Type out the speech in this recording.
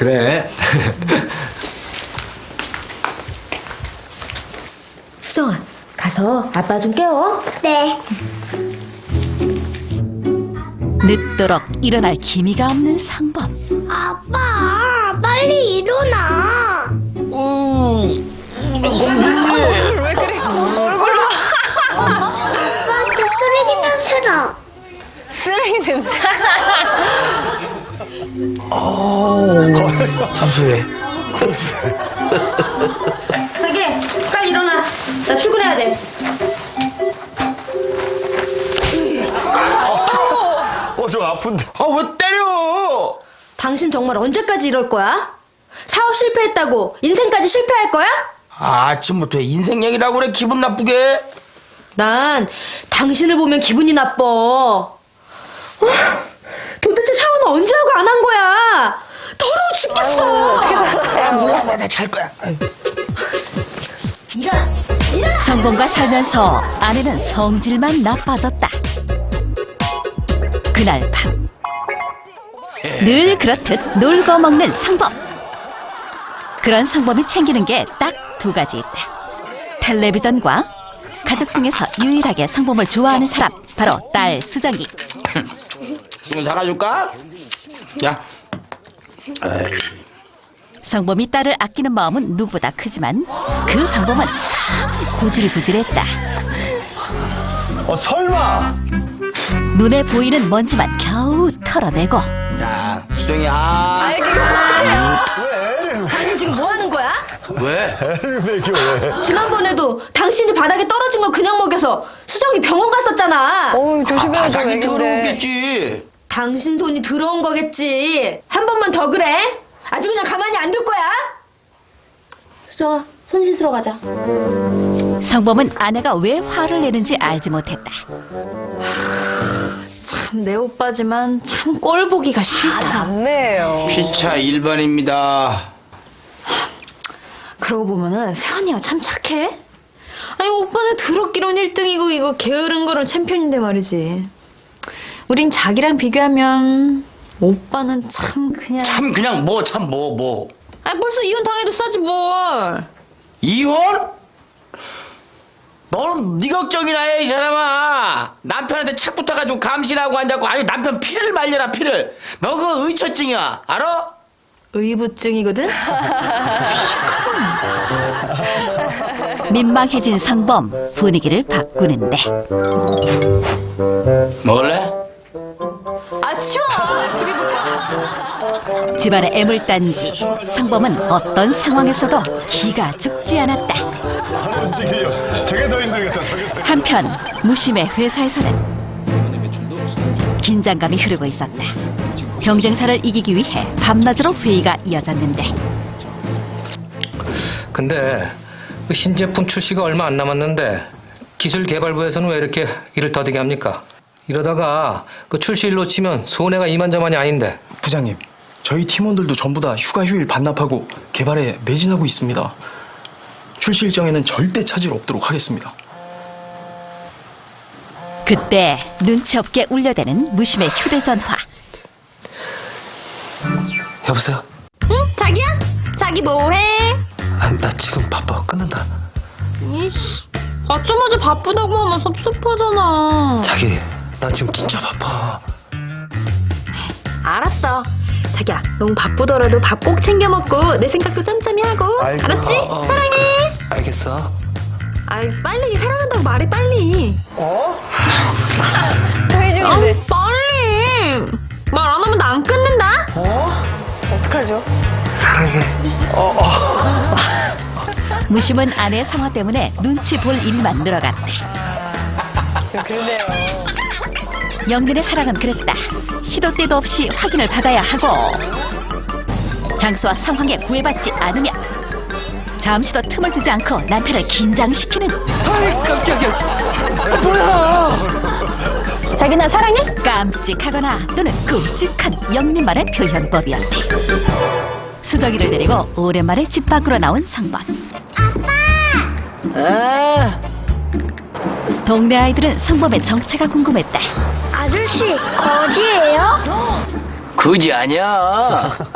그래. 수정아, 가서 아빠 좀 깨워. 네. 늦도록 일어날 기미가 없는 상범. 아빠, 빨리 일어나. 왜 그래? 얼굴 봐. 아빠한테 쓰레기 냄새 나. 쓰레기 냄새. 함수해. 자기, 빨리 일어나. 나 출근해야 돼. 어, 저 아픈데. 아, 왜 때려? 당신 정말 언제까지 이럴 거야? 사업 실패했다고 인생까지 실패할 거야? 아, 아침부터 인생 얘기라고 그래, 기분 나쁘게. 난 당신을 보면 기분이 나빠. 어? 도대체 샤워는 언제 하고 안 한 거야? 더러워 죽겠어. 아, 몰라, 몰라, 나잘 거야. 일어나, 일어나. 성범과 살면서 아내는 성질만 나빠졌다. 그날 밤. 늘 그렇듯 놀고 먹는 성범. 그런 성범이 챙기는 게 딱 두 가지 있다. 텔레비전과 가족 중에서 유일하게 성범을 좋아하는 사람, 바로 딸 수정이. 이거 사가줄까? 야. 에이. 성범이 딸을 아끼는 마음은 누구보다 크지만 그 방법은 참 구질구질했다. 어, 설마. 눈에 보이는 먼지만 겨우 털어내고 자, 수정이, 아. 아이, 그거 당신 지금 뭐 하는 거야? 왜? 애를 먹여 왜? 지난번에도 당신이 바닥에 떨어진 거 그냥 먹여서 수정이 병원 갔었잖아. 어우, 조심해야죠, 바닥에 애긴데. 들어오겠지. 당신 손이 들어온 거겠지. 한 번만 더 그래. 아주 그냥 가만히 안 둘 거야. 수정아, 손 씻으러 가자. 성범은 아내가 왜 화를 내는지 알지 못했다. 참 내 오빠지만 참 꼴 보기가 싫다. 남매예요. 피차 1번입니다. 그러고 보면은 세환이가 참 착해. 아니 오빠는 더럽기론 1등이고 이거 게으른 거론 챔피언인데 말이지. 우린 자기랑 비교하면 오빠는 참 그냥. 참, 그냥 뭐, 참, 뭐, 뭐. 아 벌써 이혼 당해도 싸지 뭘. 이혼? 너는 네 걱정이나 해, 이 사람아. 남편한테 착 붙어가지고 감시하고 앉았고, 아니, 남편 피를 말려라, 피를. 너 그거 의처증이야. 알아? 의부증이거든. 민망해진 성범 분위기를 바꾸는데 먹을래? 집안의 애물단지 성범은 어떤 상황에서도 기가 죽지 않았다. 한편 무심의 회사에서는 긴장감이 흐르고 있었다. 경쟁사를 이기기 위해 밤낮으로 회의가 이어졌는데 근데 그 신제품 출시가 얼마 안 남았는데 기술 개발부에서는 왜 이렇게 일을 더디게 합니까? 이러다가 그 출시일 놓치면 손해가 이만저만이 아닌데 부장님, 저희 팀원들도 전부 다 휴가 휴일 반납하고 개발에 매진하고 있습니다. 출시 일정에는 절대 차질 없도록 하겠습니다. 그때 눈치 없게 울려대는 무심의 휴대전화. 여보세요? 응 자기야? 자기 뭐해? 아, 나 지금 바빠 끊는다 이씨. 받자마자 바쁘다고 하면 섭섭하잖아. 자기 나 지금 진짜 바빠 알았어. 자기야, 너무 바쁘더라도 밥 꼭 챙겨 먹고 내 생각도 짬짬이 하고. 아이고. 알았지? 어, 어. 사랑해. 알겠어 아이, 빨리 사랑한다고 말해 빨리. 회의 중인데. 아, 빨리. 말 안 하면 나 안 끊는다. 어떡하죠? 무심은 아내 성화 때문에 눈치 볼 일만 늘어갔다. 그러네요. 영근의 사랑은 그랬다. 시도 때도 없이 확인을 받아야 하고 장소와 상황에 구애받지 않으면 잠시도 틈을 두지 않고 남편을 긴장시키는 자기 나 사랑해? 깜찍하거나 또는 끔찍한 영민만의 표현법이었다. 수덕이를 데리고 오랜만에 집 밖으로 나온 성범. 아. 동네 아이들은 성범의 정체가 궁금했다. 아저씨, 거지예요? 그지 아니야.